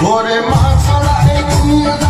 ঘরে মা ছাড়া এই দুনিয়া